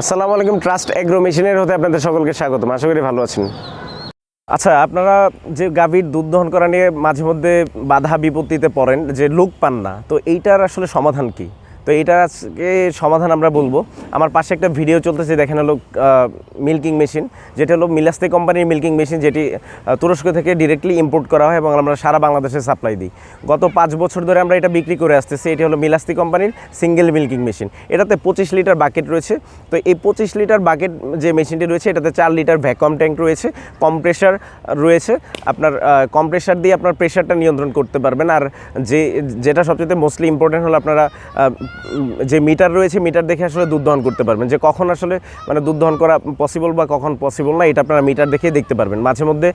আসসালামু আলাইকুম trust agro মেশিনের হতে আপনাদের সকলকে স্বাগতম। আশা করি ভালো আছেন। আচ্ছা আপনারা যে গাভীর দুধ দহন করা নিয়ে মাঝে মধ্যে বাধা বিপত্তিতে পড়েন, যে লোক পান না, তো এইটার আসলে সমাধান কি? তো এইটার আজকে সমাধান আমরা বলব। আমার পাশে একটা ভিডিও চলতেছে, দেখেন হলো মিল্কিং মেশিন যেটা হলো মিলাস্তে কোম্পানির মিল্কিং মেশিন যেটি তুরস্ক থেকে ডিরেক্টলি ইম্পোর্ট করা হয় এবং আমরা সারা বাংলাদেশে সাপ্লাই দিই। গত পাঁচ বছর ধরে আমরা এটা বিক্রি করে আসতেছি, এটি হলো মিলাস্তি কোম্পানির সিঙ্গেল মিল্কিং মেশিন এটাতে পঁচিশ লিটার বাকেট রয়েছে। তো এই পঁচিশ লিটার বাকেট যে মেশিনটি রয়েছে, এটাতে চার লিটার ভ্যাকুয়াম ট্যাঙ্ক রয়েছে কম্প্রেসার রয়েছে। আপনার কম্প্রেসার দিয়ে আপনার প্রেশারটা নিয়ন্ত্রণ করতে পারবেন। আর যে, যেটা সবচেয়ে মোস্টলি ইম্পর্টেন্ট হলো আপনারা যে মিটার রয়েছে, মিটার দেখে আসলে দুধ দহন করতে পারবেন। যে কখন আসলে মানে দুধ দহন করা পসিবল বা কখন পসিবল না, এটা আপনারা মিটার দেখে দেখতে পারবেন। মাঝে মধ্যে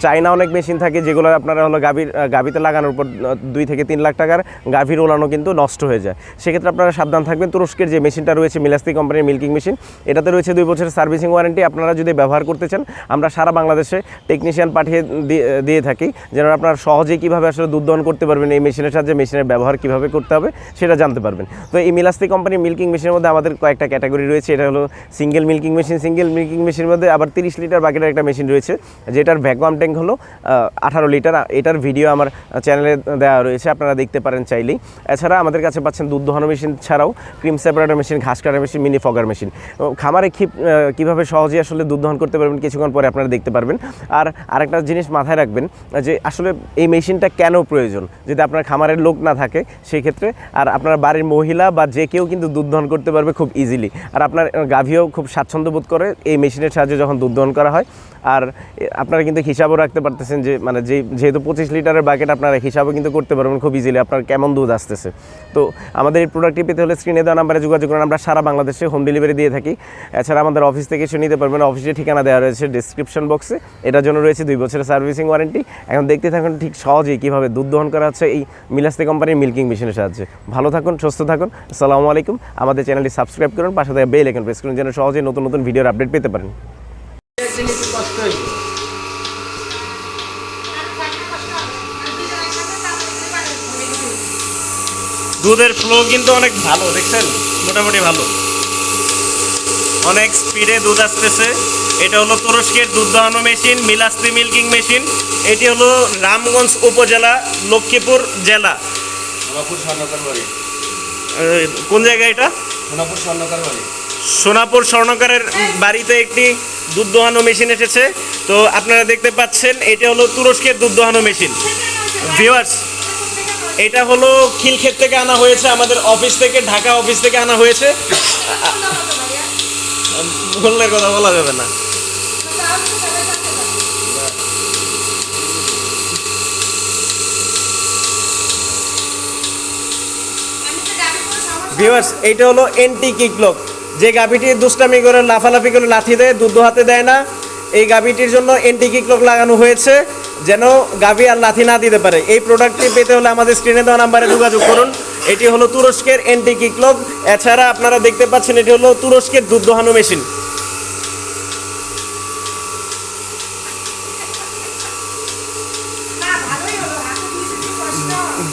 চাইনা অনেক মেশিন থাকে যেগুলো আপনারা হলো গাভীর গাভীতে লাগানোর পর দুই থেকে তিন লাখ টাকার গাভীর ওলানো কিন্তু নষ্ট হয়ে যায়। সেক্ষেত্রে আপনারা সাবধান থাকবেন। তুরস্কের যে মেশিনটা রয়েছে মিলাস্তি কোম্পানির মিল্কিং মেশিন এটাতে রয়েছে দুই বছরের সার্ভিসিং ওয়ারেন্টি আপনারা যদি ব্যবহার করতে চান, আমরা সারা বাংলাদেশে টেকনিশিয়ান পাঠিয়ে দিয়ে- থাকি। যেন আপনারা সহজেই কীভাবে আসলে দুধ দহন করতে পারবেন, এই মেশিনের সাহায্যে মেশিনের ব্যবহার কীভাবে করতে হবে, সেটা জানতে পারবেন। তো এই মিলাস্তি কোম্পানির মিল্কিং মেশিনের মধ্যে আমাদের কয়েকটা ক্যাটাগরি রয়েছে। এটা হলো single milking machine single milking মেশিনের মধ্যে আবার তিরিশ লিটার বাকেটের একটা মেশিন রয়েছে, যেটার ভ্যাকুয়াম ট্যাঙ্ক হলো আঠারো লিটার এটার ভিডিও আমার চ্যানেলে দেওয়া রয়েছে, আপনারা দেখতে পারেন চাইলেই। এছাড়া আমাদের কাছে পাচ্ছেন দুধ দহন মেশিন ছাড়াও ক্রিম সেপারেটার মেশিন ঘাস কাটার মেশিন মিনি ফগার মেশিন খামারে কীভাবে সহজেই আসলে দুধ দহন করতে পারবেন কিছুক্ষণ পরে আপনারা দেখতে পারবেন। আর আরেকটা জিনিস মাথায় রাখবেন, যে আসলে এই মেশিনটা কেন প্রয়োজন? যদি আপনার খামারের লোক না থাকে সেই ক্ষেত্রে আর আপনার বাড়ির মহিলা বা যে কেউ কিন্তু দুধ দহন করতে পারবে খুব ইজিলি আর আপনার গাভীও খুব স্বাচ্ছন্দ্য বোধ করে এই মেশিনের সাহায্যে যখন দুধ দহন করা হয়। আর আপনারা কিন্তু হিসাবও রাখতে পারতেছেন যে মানে যে, যেহেতু পঁচিশ লিটারের বাকেট আপনারা হিসাবও কিন্তু করতে পারবেন খুব ইজিলি আপনার কেমন দুধ আসতেছে। তো আমাদের এই প্রোডাক্টটি পেতে হলে স্ক্রিনে দেওয়া নাম্বারে যোগাযোগ করুন, আমরা সারা বাংলাদেশে হোম ডেলিভারি দিয়ে থাকি। এছাড়া আমাদের অফিস থেকে এসে নিতে পারবেন অফিসের ঠিকানা দেওয়া রয়েছে ডিসক্রিপশন বক্সে এটার জন্য রয়েছে দুই বছরের সার্ভিসিং ওয়ারেন্টি এখন দেখতে থাকুন ঠিক সহজেই কীভাবে দুধ দহন করা হচ্ছে এই মিলাস্তি কোম্পানির মিল্কিং মেশিনের সাহায্যে। ভালো থাকুন, সুস্থ থাকুন। আসসালামু আলাইকুম। আমাদের চ্যানেলটি সাবস্ক্রাইব করুন পাশে থেকে বেল আইকন প্রেস করুন যেন সহজেই নতুন নতুন ভিডিওর আপডেট পেতে পারেন। দুধের ফ্লো কিন্তু অনেক ভালো দেখছেন? মোটামুটি ভালো। অনেক স্পিডে দুধ আসতেছে। এটা হলো তুরস্কের দুধ দহানো মেশিন মিলাস্তি মিল্কিং মেশিন। এটি হলো রামগঞ্জ উপজেলা লক্ষ্মীপুর জেলা সোনাপুর স্বর্ণকার বাড়ি এ, কোন জায়গায় এটা? সোনাপুর স্বর্ণকার বাড়ি। সোনাপুর স্বর্ণকারের বাড়িতে একটি দুধ দোহানো মেশিন এসেছে। তো আপনারা দেখতে পাচ্ছেন এটা হলো তুরস্কের দুধ দোহানো মেশিন। ভিউয়ার্স এটা হলো খিলক্ষেত থেকে আনা হয়েছে আমাদের অফিস থেকে ঢাকা অফিস থেকে আনা হয়েছে। বললে কথা বলা যাবে না। ভিউয়ার্স এইটা হলো এন্টি কিকলক যে গাভিটি দুষ্টামি করে লাফালাফি করে লাথি দেয় দুধ হাতে দেয় না এই গাভিটির জন্য এন্টি কিকলক লাগানো হয়েছে যেন গাভি আর লাথি না দিতে পারে। এই প্রোডাক্টটি পেতে হলে আমাদের স্ক্রিনে দেওয়া নাম্বারে যোগাযোগ করুন। এটি হলো তুরস্কের এন্টি কিকলক এছাড়া আপনারা দেখতে পাচ্ছেন এটি হলো তুরস্কের দুধ দোহানো মেশিন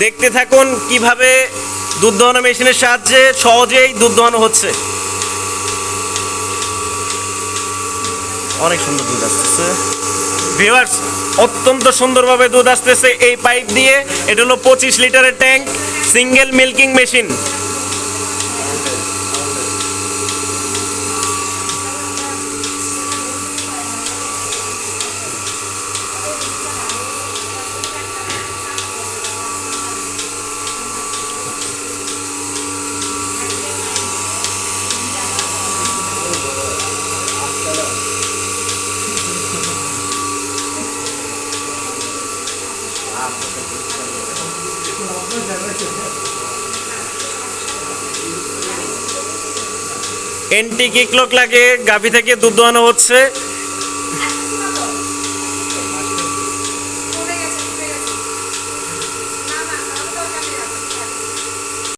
দেখতে থাকুন কীভাবে দুধ দহনের মেশিনের সাহায্যে সহজেই দুধ দোহানো হচ্ছে। অনেক সুন্দর দুধ আসতেছে। ভিউয়ার্স অত্যন্ত সুন্দরভাবে দুধ আসতেছে এই পাইপ দিয়ে। এটা হলো পঁচিশ লিটারের tank single milking machine anti kick lock লাগে? গাভী থেকে দুধ দোয়ানো হচ্ছে।